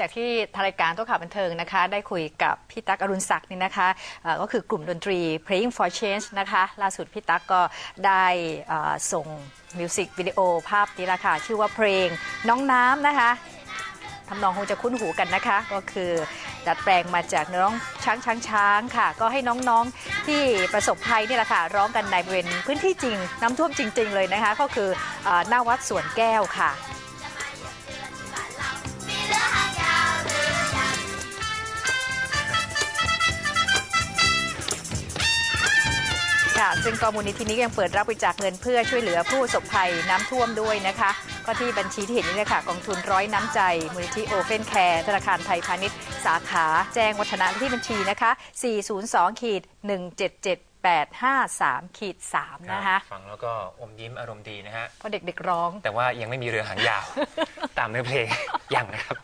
จากที่ทางรายการตัวข่าวบันเทิงนะคะ ได้คุยกับพี่ตั๊กอรุณศักดิ์นี่นะคะเอ่อก็คือกลุ่มดนตรี Playing for Change นะคะ ล่าสุดพี่ตั๊กก็ได้เอ่อส่งมิวสิกวิดีโอภาพนี้ละค่ะ ชื่อว่าเพลงน้องน้ำนะคะ ทำนองคงจะคุ้นหูกันนะคะ ก็คือดัดแปลงมาจากเนื้อร้องช้างช้างช้างค่ะ ก็ให้น้องๆที่ประสบภัยนี่แหละค่ะ ร้องกันในบริเวณพื้นที่จริงน้ำท่วมจริง ๆ เลยนะคะ ก็คือเอ่อหน้าวัดสวนแก้วค่ะ ค่ะ ซึ่งกองมูลนิธินี้ยังเปิดรับบริจาคเงินเพื่อช่วยเหลือผู้ประสบภัยน้ำท่วมด้วยนะคะ ก็ที่บัญชีที่เห็นนี่เลยค่ะกองทุนร้อยน้ำใจมูลนิธิโอเ n นแคร์ธนาคารไทยพาณิชย์ สาขาแจ้งวัฒนะที่บัญชีนะคะ 402ขีด177853ขีด3นะคะฟังแล้วก็อมยิ้มอารมณ์ดีนะฮะเพราะเด็กๆร้อง แต่ว่ายังไม่มีเรือหางยาว ตามเนื้อเพลงยังนะครับ